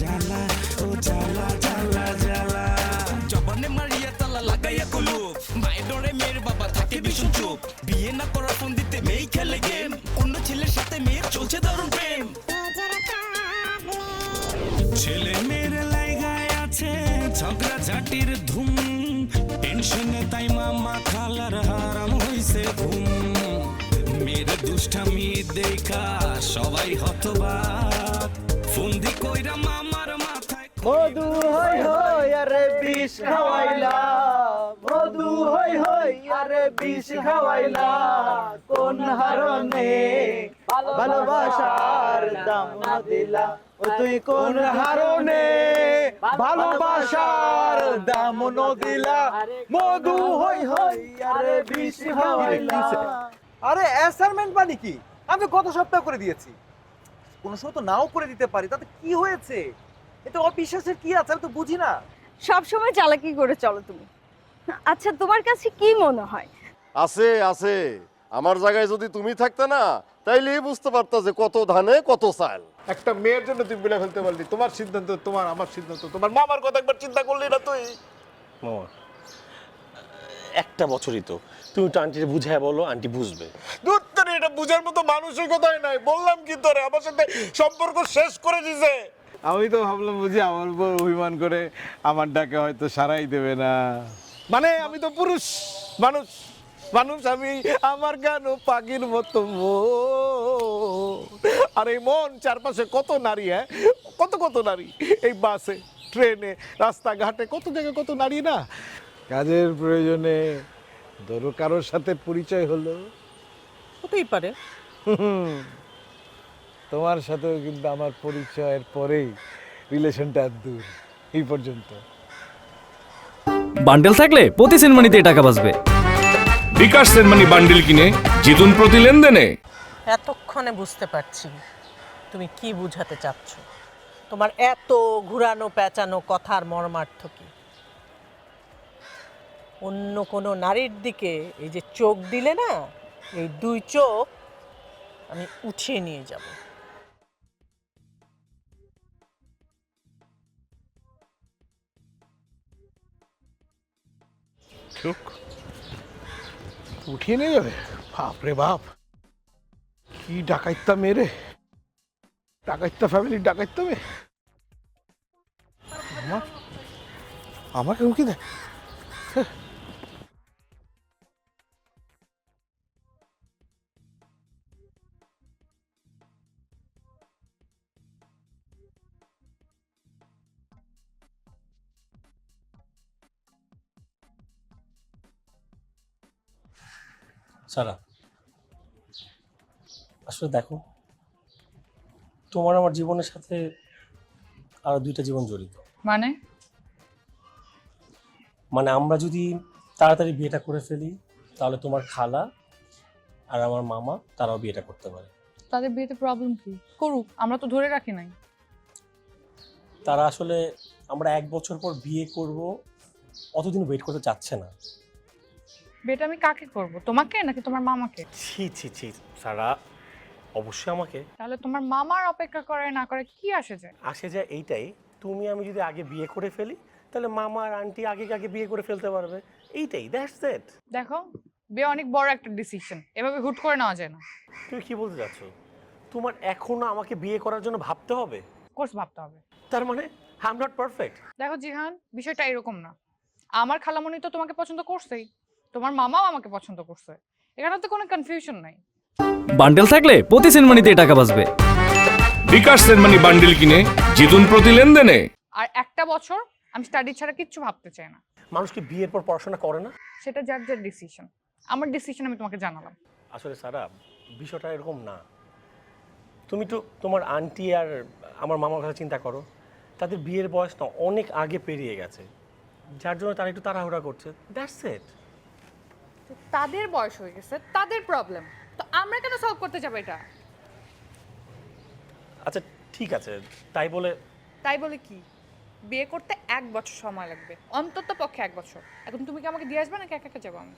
জ্বালা ও জ্বালা জ্বালা জ্বালা জবানে মারিয়া তালা লাগাইয়া কুলুপ মায়ের ডরে মেয়ের বাবা থাকে ভীষণ চুপ। বিয়ে না করার ফোন দিতে মেয়ে খেলে গেম। অন্য ছেলের সাথে মেয়ের চলছে দারুণ প্রেম। ছেলে মেয়ের লাইগায় আছে ঝগড়া ঝাটির ধুম। টেনশনে তাই মামা খালার হারাম হইছে ঘুম। মেয়ের দুষ্টামি দেখা সবাই হতবাক। ফন্দি কইরা মামার মাথায় মধু হই হই আরে বিষ খাওয়াইলা মধু হই হই আরে বিষ খাওয়াইলা কোন হারনে ভালোবাসার দাম দিলা ও তুই কোন হারনে ভালোবাসার দাম দিলা মধু হই হই আরে বিষ খাওয়াইলা আরে অ্যাসাইনমেন্ট মানে কি? আমি গত সপ্তাহ করে দিয়েছি। কোনো সময় তো নাও করে দিতে পারি। তাতে কি হয়েছে? এতে অবিশ্বাসের কি আছে? আমি তো বুঝি না। সব সময় চালাকি করে চলো তুমি। আচ্ছা তোমার কাছে কি মনে হয়? আছে আছে। আমার জায়গায় যদি তুমি থাকতে না তাইলেই বুঝতে পারতা যে কত ধানে কত চাল। একটা মেয়ের জন্য তুই বলে ফেলতে পারলি। তোমার সিদ্ধান্ত তোমার আমার সিদ্ধান্ত। তোমার মামার কথা একবার চিন্তা করলি না তুই? মামা একটা বছরই তো। তুমি তো আন্টির বুঝায় বলো আন্টি বুঝবে। তোর এটা বুঝার মতো মানুষের কথাই নাই। বললাম কি তোরে আমার সাথে সম্পর্ক শেষ করে দিছে। আমি তো ভাবলাম বুঝি আমার উপর অভিমান করে আমার ডাকে হয়তো সারাই দেবে না। মানে আমি তো পুরুষ মানুষ। মানুষ আমি আমার গান পাখির মতো। আর এই মন চারপাশে কত নারী হ্যাঁ? কত কত নারী? এই বাসে ট্রেনে রাস্তাঘাটে কত জায়গায় কত নারী না? কাজের প্রয়োজনে ধরো কারোর সাথে পরিচয় হলো হতেই পারে। তোমার সাথেও কিন্তু আমার পরিচয়ের পরেই রিলেশনটা দূর এই পর্যন্ত। বান্ডেল থাকলে প্রতি সিনেমানিতে টাকা বাঁচবে। বিকাশ সেনমানি বান্ডিল কিনে জিতুন প্রতি লেনদেনে। এতক্ষণে বুঝতে পারছি তুমি কি বুঝাতে চাচ্ছ। তোমার এত ঘুরানো পেঁচানো কথার মর্মার্থ কি? অন্য কোনো নারীর দিকে এই যে চোখ দিলে না এই দুই চোখ আমি উঠিয়ে নিয়ে যাব। চোখ উঠিয়ে নিয়ে যাবে? বাপ রে বাপ। কি ডাকাইত্তা মেরে ডাকাইত্তা ফ্যামিলি ডাকাইত্তা মে আমার আমাকে উকি দেয় সারা। আসলে দেখো তোমার আমার জীবনের সাথে আরও দুইটা জীবন জড়িত। মানে? মানে আমরা যদি তাড়াতাড়ি বিয়েটা করে ফেলি তাহলে তোমার খালা আর আমার মামা তারাও বিয়েটা করতে পারে। তাদের বিয়েতে প্রবলেম কি? করুক আমরা তো ধরে রাখি নাই। তারা আসলে আমরা এক বছর পর বিয়ে করব অতদিন ওয়েট করতে চাচ্ছে না। বিয়েটা আমি কাকে করব? তোমাকে নাকি তোমার মামাকে? ছি ছি ছি সারা অবশ্যই আমাকে। তাহলে তোমার মামার অপেক্ষা করে না করে কি আসে যায়? আসে যায় এইটাই তুমি আমি যদি আগে বিয়ে করে ফেলি তাহলে মামা আর আন্টি আগে আগে বিয়ে করে ফেলতে পারবে? এইটাই দ্যাটস ইট দেখো বিয়ে অনেক বড় একটা ডিসিশন এভাবে হুট করে নেওয়া যায় না। তুমি কি বলতে চাচ্ছ? তোমার এখনও আমাকে বিয়ে করার জন্য ভাবতে হবে? কোর্স ভাবতে হবে। তার মানে আই এম নট পারফেক্ট দেখো জিহান বিষয়টা এরকম না। আমার খালামণি তো তোমাকে পছন্দ করছেই। তোমার মামাও আমাকে পছন্দ করছে। এখানে তো কোনো কনফিউশন নাই। বান্ডেল থাকলে প্রতি সিনেমানিতে টাকা বাঁচবে। বিকাশ সেনমানি বান্ডিল কিনে জিতুন প্রতি লেনদেনে। আর একটা বছর আমি স্টাডি ছাড়া কিচ্ছু ভাবতে চাই না। মানুষ কি বিয়ের পর পড়াশোনা করে না? সেটা যার যার ডিসিশন আমার ডিসিশন আমি তোমাকে জানালাম। আসলে সারা বিষয়টা এরকম না। তুমি তো তোমার আন্টি আর আমার মামার কথা চিন্তা করো। তাদের বিয়ের বয়স না অনেক আগে পেরিয়ে গেছে। যার জন্য তারা একটু তাড়াহুড়া করছে। দ্যাটস ইট তো তাদের বয়স হয়ে গেছে তাদের প্রবলেম তো আমরা কেন সলভ করতে যাব এটা? আচ্ছা ঠিক আছে তাই বলে তাই বলে কি? বিয়ে করতে এক বছর সময় লাগবে অন্তত পক্ষে এক বছর। এখন তুমি কি আমাকে দিয়ে আসবে নাকি একা একা যাব আমি?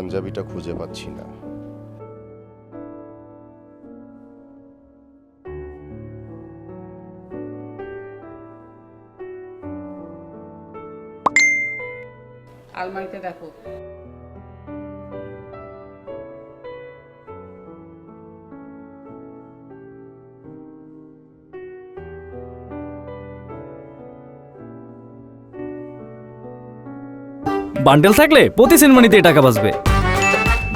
পাঞ্জাবিটা খুঁজে পাচ্ছি না। আলমারিতে দেখো। বান্ডেল থাকলে প্রতি সেনমানিতে টাকা বাঁচবে।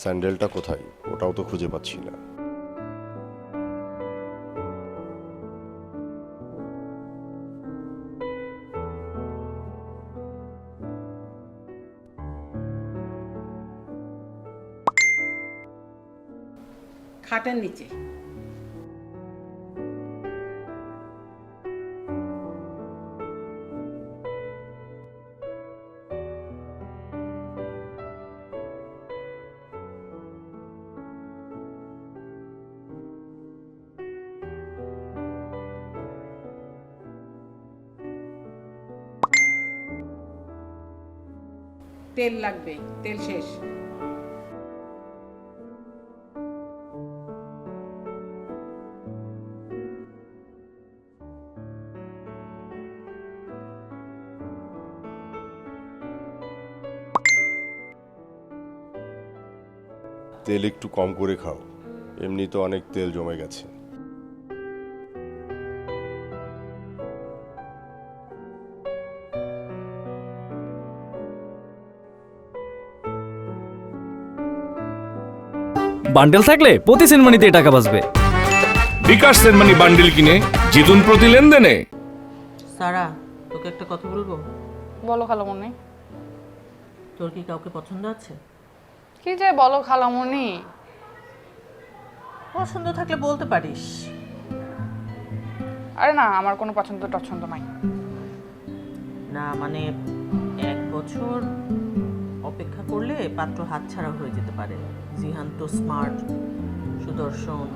স্যান্ডেলটা কোথায়? ওটাও তো খুঁজে পাচ্ছি না। খাটের নিচে। তেল লাগবে, তেল শেষ। তেল একটু কম করে খাও এমনি তো অনেক তেল জমে গেছে। বান্ডেল থাকলে প্রতি সেনমানিতে টাকা বাঁচবে। বিকাশ সেনমানি বান্ডিল কিনে জিতুন প্রতি লেনদেনে। সারা তোকে একটা কথা বলব? বলো খালামণি তোর কি কাউকে পছন্দ আছে? কি যে বলো খালামণি পছন্দ থাকলে বলতে পারিস। আরে না আমার কোনো পছন্দ টছন্দ নাই। না মানে এক বছর অপেক্ষা করলে পাত্র হাতছাড়া হয়ে যেতে পারে। জিহান তো স্মার্ট সুদর্শন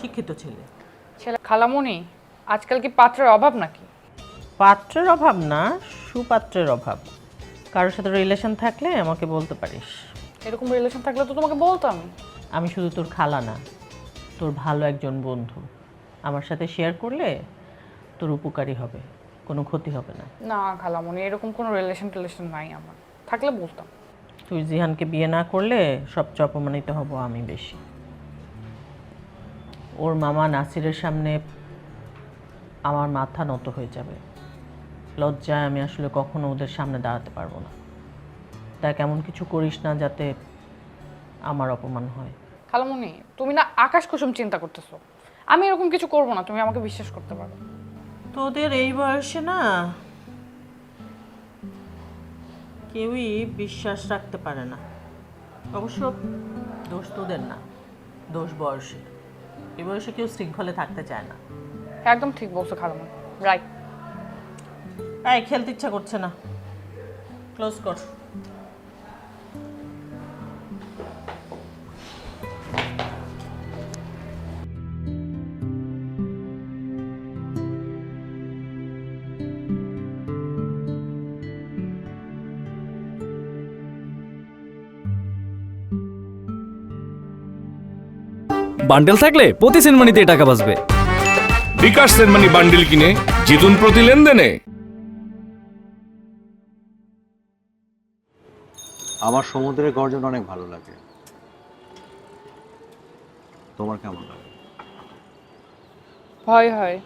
শিক্ষিত ছেলে। ছেলে খালামণি আজকাল কি পাত্রের অভাব নাকি? পাত্রের অভাব না সুপাত্রের অভাব। কারোর সাথে রিলেশন থাকলে আমাকে বলতে পারিস। এরকম রিলেশন থাকলে তো তোমাকে বলতাম। আমি শুধু তোর খালা না তোর ভালো একজন বন্ধু। আমার সাথে শেয়ার করলে তোর উপকারী হবে কোনো ক্ষতি হবে না। না খালামণি এরকম কোনো রিলেশন টিলেশন নাই আমার। থাকলে বলতাম তুই জিহানকে বিয়ে না করলে সবচেয়ে অপমানিত হব আমি বেশি। ওর মামা নাসিরের সামনে আমার মাথা নত হয়ে যাবে। লজ্জায় আমি আসলে কখনো ওদের সামনে দাঁড়াতে পারব না। দেখ এমন কিছু করিস না যাতে আমার অপমান হয়। খালামণি তুমি না আকাশ কুসুম চিন্তা করতেছো। আমি এরকম কিছু করব না তুমি আমাকে বিশ্বাস করতে পারো। তোদের এই বয়সে না কেউই বিশ্বাস রাখতে পারে না। অবশ্য দোষ তোদের না দোষ বয়সে এ বয়সে কেউ শৃঙ্খলে থাকতে চায় না। একদম ঠিক বলছো খালামা রাইট। এই খেলতে ইচ্ছা করছে না। ক্লোজ কর। বান্ডেল থাকলে প্রতি সেনমানিতে টাকা বাঁচবে। বিকাশ সেনমানি বান্ডিল কিনে জিতুন প্রতি লেনদেনে। আমার সমুদ্রের গর্জন অনেক ভালো লাগে। তোমার কেমন লাগে? ভয় হয়।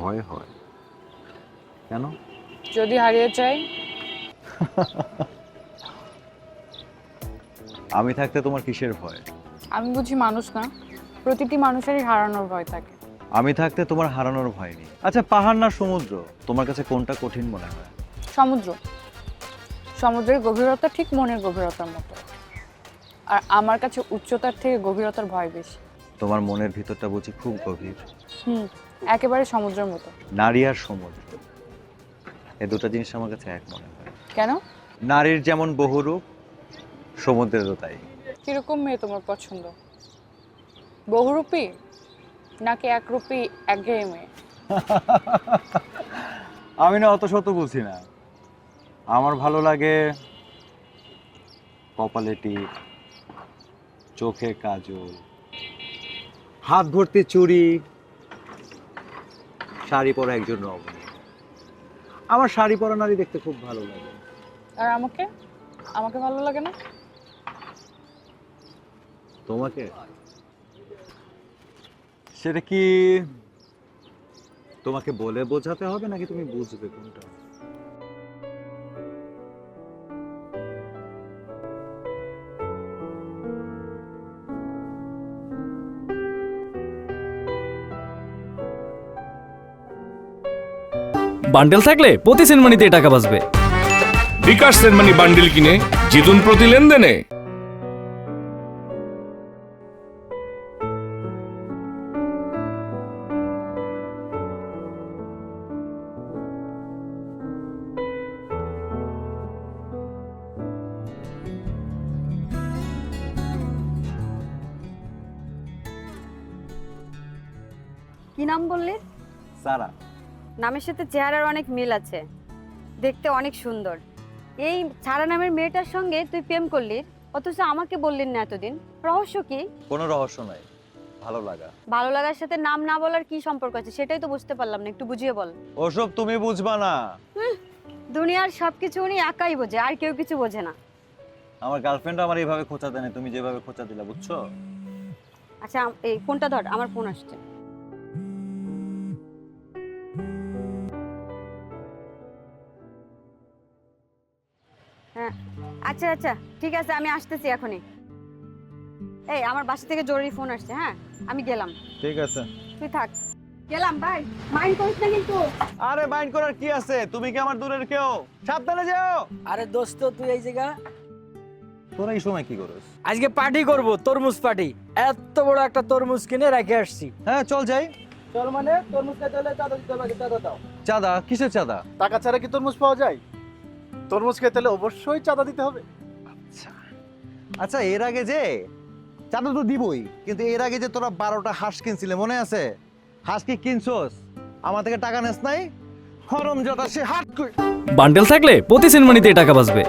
ভয় হয়? কেন? যদি হারিয়ে যাই আমি থাকতে তোমার কিসের ভয়? আমি বুঝি মানুষ না। প্রতিটি মানুষেরই হারানোর ভয় থাকে। আমি থাকতে তোমার হারানোর ভয় নেই। আচ্ছা পাহাড় না সমুদ্র? তোমার কাছে কোনটা কঠিন মনে হয়? সমুদ্র। সমুদ্রের গভীরতা ঠিক মনের গভীরতার মতো। আর আমার কাছে উচ্চতার থেকে গভীরতার ভয় বেশি। তোমার মনের ভিতরটা বুঝি খুব গভীর। হুম একেবারে সমুদ্রের মতো। নারী আর সমুদ্র। এই দুটো জিনিস আমার কাছে এক মনে হয়। কেন? নারীর যেমন বহুরূপ সমুদ্রেরও তাই। কীরকম মেয়ে তোমার পছন্দ? বহুরূপী? নাকি একরূপী একঘেয়ে মেয়ে? আমি না অত শত বুঝি না। আমার ভালো লাগে কপালে টিপ চোখে কাজল হাত ভর্তি চুড়ি শাড়ি পরা একজন রমণী আমার শাড়ি পরা নারী দেখতে খুব ভালো লাগে। আর আমাকে? আমাকে ভালো লাগে না? তোমাকে? সেটা কি তোমাকে বলে বোঝাতে হবে নাকি তুমি বুঝবে কোনটা? বান্ডেল থাকলে প্রতি সেনমানিতে টাকা বাঁচবে। বিকাশ সেনমানি বান্ডিল কিনে জিতুন প্রতি লেনদেনে। কি নাম বললি? সারা। নামের সাথে চেহারার অনেক মিল আছে। দেখতে অনেক সুন্দর। এই সারা নামের মেয়েটার সঙ্গে তুই প্রেম করলি অথচ আমাকে বললি না এতদিন। রহস্য কি? কোনো রহস্য নাই। ভালো লাগা। ভালো লাগার সাথে নাম না বলার কি সম্পর্ক আছে? সেটাই তো বুঝতে পারলাম না একটু বুঝিয়ে বল। ওসব তুমি বুঝবা না। দুনিয়ার সবকিছু উনি একাই বোঝে আর কেউ কিছু বোঝে না। আমার গার্লফ্রেন্ড আমার এইভাবে খোঁচা দেয় তুমি যেভাবে খোঁচা দিলা বুঝছ? আচ্ছা এই ফোনটা ধর আমার ফোন আসছে। আচ্ছা আচ্ছা ঠিক আছে আমি আসতেছি এখনই। এই আমার বাসা থেকে জরুরি ফোন আসছে হ্যাঁ? আমি গেলাম। ঠিক আছে। তুই থাক। গেলাম বাই মাইন্ড করিস না কিন্তু। আরে মাইন্ড করার কি আছে? তুমি কি আমার দূরের কেউ? সাবধানে যেও। আরে দোস্ত তুই এই জায়গা? তোরা এই সময় কি করস? আজকে পার্টি করব তরমুজ পার্টি এত বড় একটা তরমুজ কিনে রেখে আসছি। হ্যাঁ চল যাই। চল মানে তরমুজ খেতে হলে চাঁদা দিতে হবে চাঁদা দাও। চাঁদা? কিসের চাঁদা? টাকা ছাড়া কি তরমুজ পাওয়া যায়? তরমুজ খেতে হলে অবশ্যই চাঁদা দিতে হবে। আচ্ছা। এর আগে যে চাঁদা তো দিবই কিন্তু এর আগে যে তোরা বারোটা হাঁস কিনছিলে মনে আছে? হাঁস কি কিনছোস? আমার থেকে টাকা নেস নাই? হরম জটা সে হাট কই বান্ডেল থাকলে প্রতি সেনমানিতে টাকা বাঁচবে।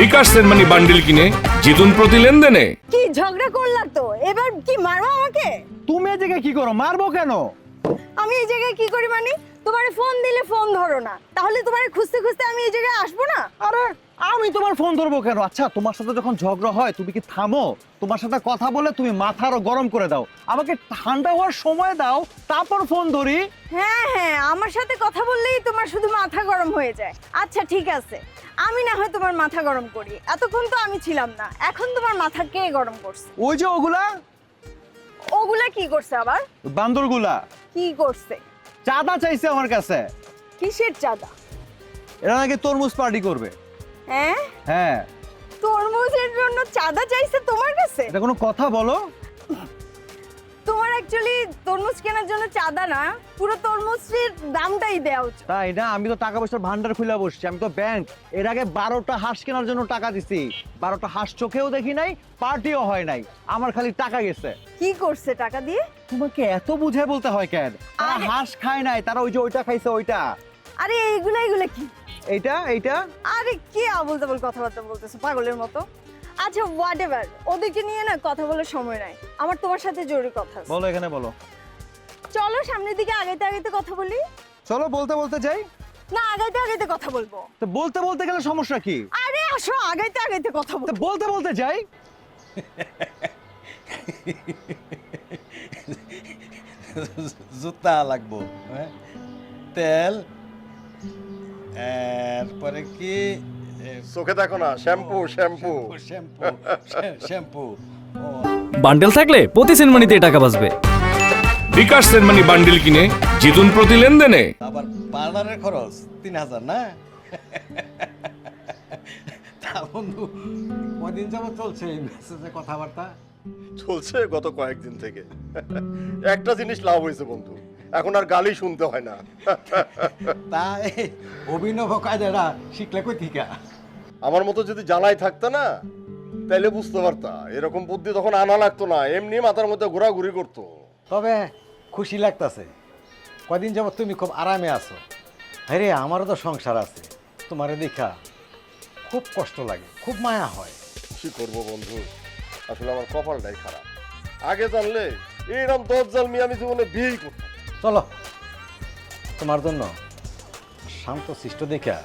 বিকাশ সেনমানি বান্ডিল কিনে জিতুন প্রতি লেনদেনে। কি ঝগড়া করলা তো? এবার কি মারবা আমাকে? তুমি এই জায়গায় কি করো? মারবো কেন? আমি এই জায়গায় কি করি মানে? তোমারে ফোন দিলে ফোন ধরো না। তাহলে তোমারে খুঁজতে খুঁজতে আমি এই জায়গায় আসব না? আরে আমি তোমার ফোন ধরবো কেন? আচ্ছা তোমার সাথে যখন ঝগড়া হয় তুমি কি থামো? তোমার সাথে কথা বলে তুমি মাথা আরও গরম করে দাও। আমাকে ঠান্ডা হওয়ার সময় দাও তারপর ফোন ধরি। হ্যাঁ হ্যাঁ আমার সাথে কথা বললেই তোমার শুধু মাথা গরম হয়ে যায়। আচ্ছা ঠিক আছে। আমি না হয় তোমার মাথা গরম করি। এতক্ষণ তো আমি ছিলাম না। এখন তোমার মাথা কে গরম করছে? ওই যে ওগুলা? ওগুলা কি করছে আবার? বান্দরগুলা। কি করছে? চাঁদা চাইছে আমার কাছে। কিসের চাঁদা? এরা নাকি তরমুজ পার্টি করবে। হ্যাঁ? হ্যাঁ। তরমুজের জন্য চাঁদা চাইছে তোমার কাছে? এটা কোনো কথা বলো। তোমার অ্যাকচুয়ালি তরমুজ কেনার জন্য চাঁদা না পুরো তরমুজের দামটাই দেওয়া উচিত। তাই না? আমি তো টাকা পয়সার ভান্ডার খুলে বসছি আমি তো ব্যাংক এর আগে বারোটা হাঁস কেনার জন্য টাকা দিছি। বারোটা হাঁস চোখেও দেখি নাই পার্টিও হয় নাই। আমার খালি টাকা গেছে। কি করছে টাকা দিয়ে? তোমাকে এত বুঝায় বলতে হয় কেন? তারা আরে- হাঁস খায় নাই তারা ওই যে ওইটা খাইছে ওইটা। আরে এইগুলা এইগুলা কি? এইটা এইটা? আরে কি আবল তাবল কথাবার্তা বলতেছো পাগলের মতো। আচ্ছা হোয়াট এভার ওদেরকে নিয়ে না কথা বলার সময় নাই। আমার তোমার সাথে জরুরি কথা আছে। বলো এখানে বলো। চলো সামনের দিকে আগাইতে আগাইতে কথা বলি। চলো বলতে বলতে যাই। না আগাইতে আগাইতে কথা বলব। তো বলতে বলতে গেলে সমস্যা কি? আরে আসো আগাইতে আগাইতে কথা তো বলব বলতে বলতে যাই। জুতা লাগবো হ্যাঁ? তেল এরপরে কি? চোখে দেখো না shampoo shampoo. Shampoo shampoo bundle থাকলে প্রতি সেনমানিতে টাকা বাঁচবে। বিকাশ সেনমানি বান্ডিল কিনে জিতুন প্রতি লেনদেনে। আবার পার্লারের খরচ তিন হাজার না? তা বন্ধু কদিন যাবত চলছে এই মেসেজে কথাবার্তা? চলছে গত কয়েকদিন থেকে। একটা জিনিস লাভ হয়েছে বন্ধু। এখন আর গালি শুনতে হয় না। তা এই অভিনব কায়দাটা শিখলে কই থিকা? আমার মতো যদি জানাই থাকতো না তাইলে বুঝতে পারতা এরকম বুদ্ধি তখন আনা লাগতো না এমনি মাথার মধ্যে ঘোরাঘুরি করতো। তবে খুশি লাগতাছে কদিন যাবত তুমি খুব আরামে আছো। হ্যাঁ রে আমারও তো সংসার আছে তোমারে দেখা খুব কষ্ট লাগে খুব মায়া হয়। কি করব বন্ধু? আসলে আমার কপালটাই খারাপ। আগে জানলে এইরকম দজ্জাল মেয়ে আমি জীবনে বিয়েই করতাম। চলো। তোমার জন্য শান্ত শিষ্ট দেখা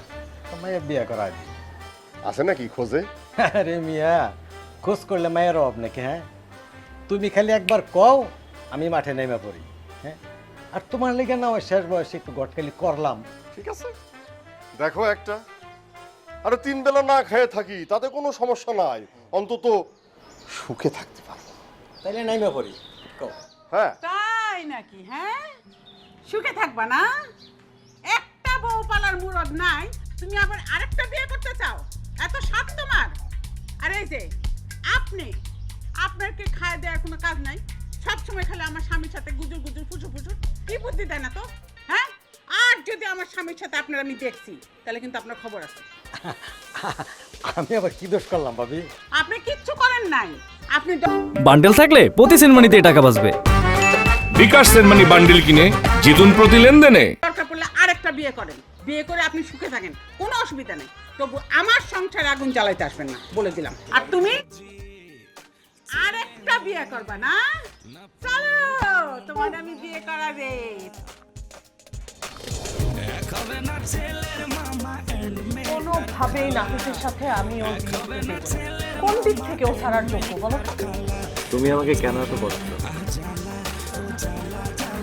তোমায় বিয়ে করা আছে নাকি খোঁজে? আরে মিয়া খোঁজ করলে মায়ের অভাব নাকি হ্যাঁ? তুমি খালি একবার কও আমি মাঠে নেমে পড়ি হ্যাঁ? আর তোমার লেগে না ওই শেষ বয়সে একটু গটকালি করলাম। ঠিক আছে। দেখো একটা। আরে তিন বেলা না খেয়ে থাকি তাতে কোনো সমস্যা নাই। অন্তত সুখে থাকতে পারব। তাইলে নেমে পড়ি কও। হ্যাঁ। তাই নাকি হ্যাঁ? সুখে থাকবা না? একটা বউ পালার মুরদ নাই তুমি আবার আরেকটা বিয়ে করতে চাও? এত সাত তোমার? আর এই যে আপনি আপনার কি খায় দেওয়ার কোনো কাজ নাই। সব সময় খালি আমার স্বামীর সাথে গুজুর গুজুর ফুচু ফুচু কি বুদ্ধি দেয় না তো? হ্যাঁ? আর যদি আমার স্বামীর সাথে আপনার আমি দেখছি তাহলে কিন্তু আপনার খবর আছে। আমি আবার কি দোষ করলাম ভাবি? আপনি কিচ্ছু করেন নাই। আপনি বান্ডেল থাকলে প্রতি সেনমানিতে টাকা বাঁচবে। বিকাশ সেনমানি বান্ডিল কিনে জিতুন প্রতি লেনদেনে। দরকার পড়লে আরেকটা বিয়ে করেন। বিয়ে করে আপনি সুখে থাকেন কোনো অসুবিধা নেই। তবু আমার সংসারে আগুন জ্বালাইতে আসবেন না বলে দিলাম। আর তুমি? আরেকটা বিয়ে করবা না? চলো তোমার আমি বিয়ে করাবে। কোনোভাবেই নাফিসের সাথে আমি ওর বিয়ে দিতে দেব না। কোন দিক থেকে ও ছাড়ার যোগ্য বলো? তো? তুমি আমাকে কেন এত কষ্ট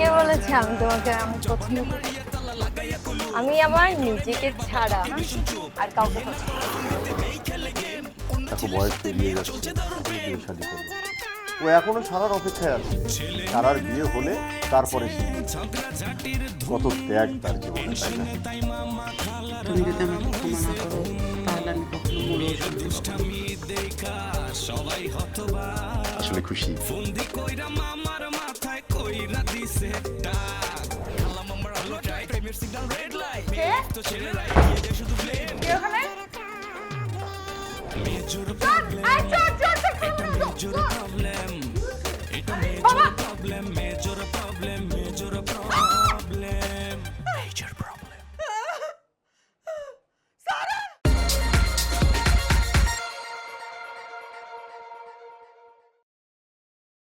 কে বলেছে আমি তোমাকে আমি পছন্দ করি? আমি আমার নিজেকে ছাড়া আর কাউকে পছন্দ করি না। দেখো বয়স পেরিয়ে যাচ্ছে ও এখনও সারার অপেক্ষায় আছে। সারার বিয়ে হলে তারপরে কত ত্যাগ তার জীবনে তাই না? তুমি যদি আমাকে ক্ষমা না করো তাহলে আমি কখনো মরেও শুনতে আসলে খুশি। কইরা দিছে ডাক খালাম আমার আলো টাই প্রেমের সিগন্যাল রেড লাইট তো ছেড়ে রাই গিয়ে যায় শুধু প্লেন কে ওখানে মেজর প্রবলেম এটা মেজর প্রবলেম এটা মেজর প্রবলেম